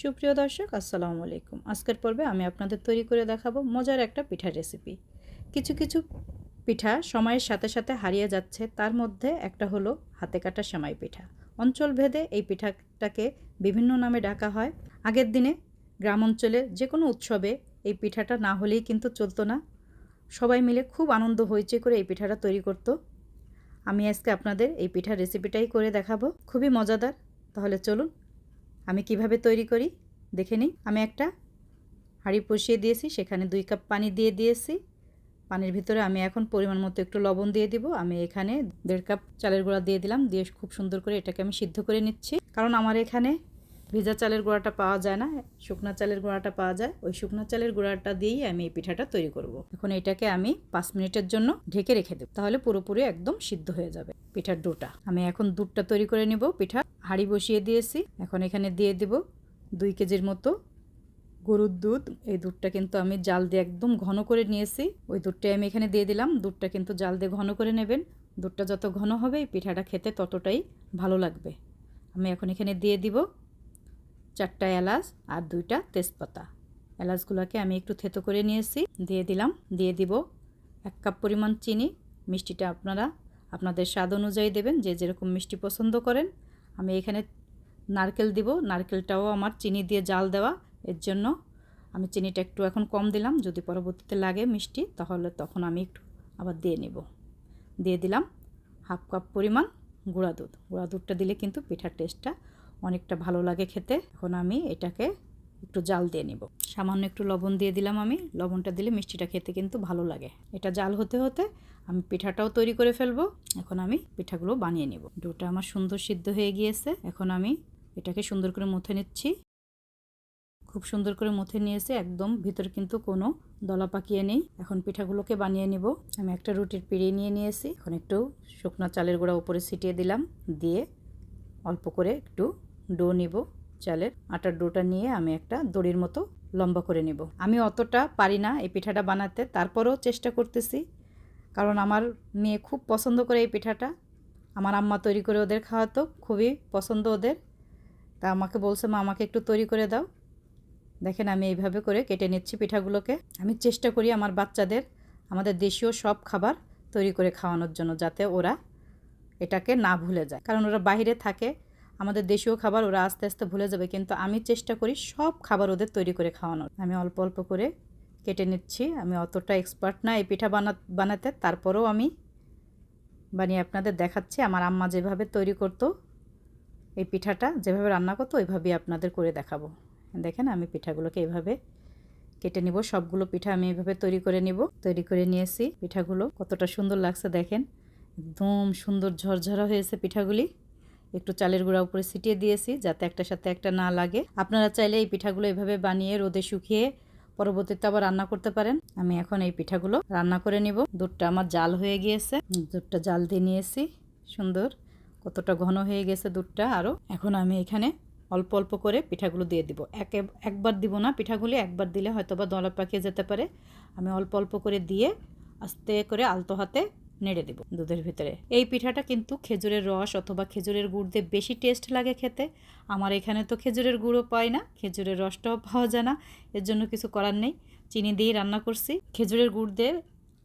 সুপ্রিয় দর্শক, আসসালামু আলাইকুম। আজকের পর্বে আমি আপনাদের তৈরি করে দেখাবো মজার একটা পিঠার রেসিপি কিছু কিছু পিঠা সময়ের সাথে সাথে হারিয়ে যাচ্ছে, তার মধ্যে একটা হলো হাতে কাটা সেমাই পিঠা। অঞ্চল ভেদে এই পিঠাটাকে বিভিন্ন নামে ডাকা হয়। আগের দিনে গ্রাম অঞ্চলে যে কোনো উৎসবে এই পিঠাটা না হলেই কিন্তু চলতো না। সবাই মিলে খুব আনন্দ হইচে করে এই পিঠাটা তৈরি করতো। আমি আজকে আপনাদের এই পিঠার রেসিপিটাই করে দেখাবো। খুবই মজাদার। তাহলে চলুন আমি কীভাবে তৈরি করি? দেখে নিই। আমি একটা হাঁড়ি বসিয়ে দিয়েছি, সেখানে দুই কাপ পানি দিয়ে দিয়েছি। পানির ভিতরে আমি এখন পরিমাণ মতো একটু লবণ দিয়ে দিব। আমি এখানে দেড় কাপ চালের গুঁড়া দিয়ে দিলাম, দিয়ে খুব সুন্দর করে এটাকে আমি সিদ্ধ করে নিচ্ছি। কারণ আমার এখানে ভেজা চালের গুঁড়াটা পাওয়া যায় না, শুকনা চালের গুঁড়াটা পাওয়া যায়। ওই শুকনো চালের গুঁড়াটা দিয়েই আমি এই পিঠাটা তৈরি করব। এখন এটাকে আমি পাঁচ মিনিটের জন্য ঢেকে রেখে দেবো। তাহলে পুরোপুরি একদম সিদ্ধ হয়ে যাবে পিঠার ডোটা। আমি এখন দুধটা তৈরি করে নিব। পিঠা হাঁড়ি বসিয়ে দিয়েছি। এখন এখানে দিয়ে দিব দুই কেজির মতো গরুর দুধ। এই দুধটা কিন্তু আমি জাল দিয়ে একদম ঘন করে নিয়েছি। ওই দুধটাই আমি এখানে দিয়ে দিলাম। দুধটা কিন্তু জাল দিয়ে ঘন করে নেবেন। দুধটা যত ঘন হবে, এই পিঠাটা খেতে ততটাই ভালো লাগবে। আমি এখন এখানে দিয়ে দিব চারটা এলাচ আর দুইটা তেজপাতা। এলাচগুলোকে আমি একটু থেতো করে নিয়েছি। দিয়ে দিলাম। দিয়ে দিব এক কাপ পরিমাণ চিনি। মিষ্টিটা আপনারা, আপনাদের স্বাদ অনুযায়ী দেবেন। যে যেরকম মিষ্টি পছন্দ করেন। আমি এখানে নারকেল দিব। নারকেলটাও আমার চিনি দিয়ে জাল দেওয়া। এর জন্য আমি চিনিটা একটু এখন কম দিলাম। যদি পরবর্তীতে লাগে মিষ্টি, তাহলে তখন আমি একটু আবার দিয়ে নেব। দিয়ে দিলাম হাফ কাপ পরিমাণ গুঁড়া দুধ। গুঁড়া দুধটা দিলে কিন্তু পিঠার টেস্টটা অনেকটা ভালো লাগে খেতে। এখন আমি এটাকে একটু জাল দিয়ে নিব। সামান্য একটু লবণ দিয়ে দিলাম আমি। লবণটা দিলে মিষ্টিটা খেতে কিন্তু ভালো লাগে। এটা জাল হতে হতে আমি পিঠাটাও তৈরি করে ফেলব। এখন আমি পিঠাগুলো বানিয়ে নেব। ডোটা আমার সুন্দর সিদ্ধ হয়ে গিয়েছে। এখন আমি এটাকে সুন্দর করে মুথে নিচ্ছি। খুব সুন্দর করে মুথে নিয়েছে। একদম ভিতরে কিন্তু কোনো দলা পাকিয়ে নেই। এখন পিঠাগুলোকে বানিয়ে নিব। আমি একটা রুটির পিড়িয়ে নিয়ে নিয়েছি। এখন একটু শুকনো চালের গুঁড়া উপরে ছিটিয়ে দিলাম। দিয়ে অল্প করে একটু ডো নিব। চালের আটার ডোটা নিয়ে আমি একটা দড়ির মতো লম্বা করে নিব। আমি অতটা পারি না এই পিঠাটা বানাতে, তারপরেও চেষ্টা করতেছি। কারণ আমার মেয়ে খুব পছন্দ করে এই পিঠাটা। আমার আম্মা তৈরি করে ওদের খাওয়াতো, খুবই পছন্দ ওদের। তা আমাকে বলছে, মা, আমাকে একটু তৈরি করে দাও। দেখেন, আমি এইভাবে করে কেটে নিচ্ছি পিঠাগুলোকে। আমি চেষ্টা করি আমার বাচ্চাদের, আমাদের দেশীয় সব খাবার তৈরি করে খাওয়ানোর জন্য, যাতে ওরা এটাকে না ভুলে যায়। কারণ ওরা বাইরে থাকে আমাদের দেশীয় খাবার ওরা আস্তে আস্তে ভুলে যাবে, কিন্তু আমি চেষ্টা করি সব খাবার ওদের তৈরি করে খাওয়ানোর। আমি অল্প অল্প করে কেটে নিচ্ছি, আমি অতটা এক্সপার্ট না এই পিঠা বানা, বানাতে, তারপরেও আমি বানিয়ে আপনাদের দেখাচ্ছি, আমার আম্মা যেভাবে তৈরি করতো, এই পিঠাটা যেভাবে রান্না করতো, ওইভাবেই আপনাদের করে দেখাবো। দেখেন আমি পিঠাগুলোকে এভাবে কেটে নিব, সবগুলো পিঠা আমি এভাবে তৈরি করে নিব। তৈরি করে নিয়েছি পিঠাগুলো, কতটা সুন্দর লাগছে দেখেন, একদম সুন্দর ঝরঝরা হয়েছে পিঠাগুলি। একটু চালের গুঁড়া উপরে ছিটিয়ে দিয়েছি যাতে একটার সাথে একটা না লাগে। আপনারা চাইলে এই পিঠাগুলো এভাবে বানিয়ে রোদে শুকিয়ে পরবর্তীতে আবার রান্না করতে পারেন। আমি এখন এই পিঠাগুলো রান্না করে নিব। দুধটা আমার জাল হয়ে গিয়েছে। দুধটা জাল দিয়ে নিয়েছি। সুন্দর। কতটা ঘন হয়ে গেছে দুধটা আরও এখন আমি এখানে অল্প অল্প করে পিঠাগুলো দিয়ে দিব। এক একবার দিব না, পিঠাগুলি একবার দিলে হয়তো বা দলা পাকিয়ে যেতে পারে। আমি অল্প অল্প করে দিয়ে আস্তে করে আলতো হাতে নেড়ে দেব দুধের ভিতরে। এই পিঠাটা কিন্তু খেজুরের রস অথবা খেজুরের গুড় দিয়ে বেশি টেস্ট লাগে খেতে। আমার এখানে তো খেজুরের গুঁড়ো পাই না, খেজুরের রসটাও পাওয়া যায় না, এর জন্য কিছু করার নেই। চিনি দিয়েই রান্না করছি। খেজুরের গুড় দিয়ে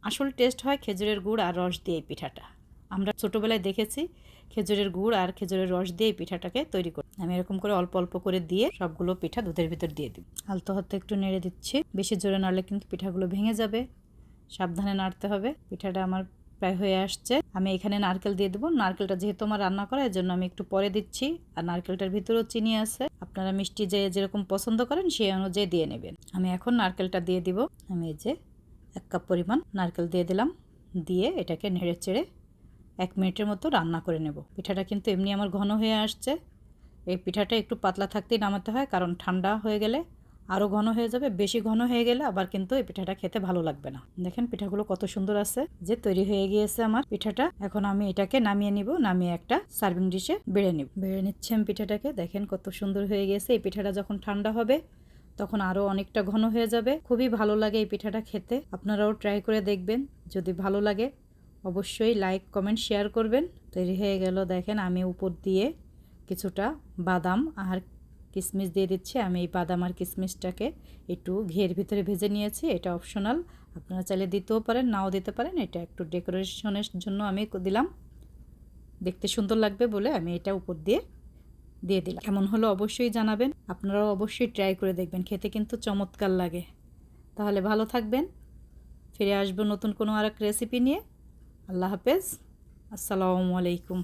আসল টেস্ট হয় খেজুরের গুড় আর রস দিয়ে এই পিঠাটা। আমরা ছোটোবেলায় দেখেছি খেজুরের গুড় আর খেজুরের রস দিয়ে এই পিঠাটাকে তৈরি করি আমি এরকম করে অল্প অল্প করে দিয়ে সবগুলো পিঠা দুধের ভিতর দিয়ে দিই আলতো হাতে একটু নেড়ে দিচ্ছি। বেশি জোরে নাড়লে কিন্তু পিঠাগুলো ভেঙে যাবে। সাবধানে নাড়তে হবে। পিঠাটা আমার প্রায় হয়ে আসছে। আমি এখানে নারকেল দিয়ে দেবো। নারকেলটা যেহেতু আমার রান্না করা এর জন্য আমি একটু পরে দিচ্ছি। আর নারকেলটার ভিতরেও চিনি আছে। আপনারা মিষ্টি যে যেরকম পছন্দ করেন, সেই অনুযায়ী দিয়ে নেবেন। আমি এখন নারকেলটা দিয়ে দিব। আমি এই যে এক কাপ পরিমাণ নারকেল দিয়ে দিলাম। দিয়ে এটাকে নেড়ে চেড়ে এক মিনিটের মতো রান্না করে নেব। পিঠাটা কিন্তু এমনি আমার ঘন হয়ে আসছে। এই পিঠাটা একটু পাতলা থাকতেই নামাতে হয়, কারণ ঠান্ডা হয়ে গেলে আরও ঘন হয়ে যাবে, বেশি ঘন হয়ে গেলে আবার কিন্তু এই পিঠাটা খেতে ভালো লাগবে না। দেখেন পিঠাগুলো কত সুন্দর আছে। যে তৈরি হয়ে গিয়েছে আমার পিঠাটা, এখন আমি এটাকে নামিয়ে নিব, নামিয়ে একটা সার্ভিং ডিশে বেড়ে নিব। বেড়ে নিচ্ছি আমি পিঠাটাকে, দেখেন কত সুন্দর হয়ে গিয়েছে। এই পিঠাটা যখন ঠান্ডা হবে, তখন আরও অনেকটা ঘন হয়ে যাবে। খুবই ভালো লাগে এই পিঠাটা খেতে, আপনারাও ট্রাই করে দেখবেন। যদি ভালো লাগে, অবশ্যই লাইক কমেন্ট শেয়ার করবেন। তৈরি হয়ে গেল, দেখেন আমি উপর দিয়ে কিছুটা বাদাম আর কিশমিশ দিয়ে দিচ্ছি। আমি এই বাদাম আর কিশমিশটাকে একটু ঘিয়ের ভিতরে ভেজে নিয়েছি। এটা অপশনাল আপনারা চাইলে দিতেও পারেন, নাও দিতে পারেন। এটা একটু ডেকোরেশনের জন্য আমি দিলাম। দেখতে সুন্দর লাগবে বলে আমি এটা উপর দিয়ে দিয়ে দিলাম। এমন হলো অবশ্যই জানাবেন। আপনারাও অবশ্যই ট্রাই করে দেখবেন। খেতে কিন্তু চমৎকার লাগে। তাহলে ভালো থাকবেন। ফিরে আসব নতুন কোনো আর এক রেসিপি নিয়ে। আল্লাহ হাফেজ। আসসালামু আলাইকুম।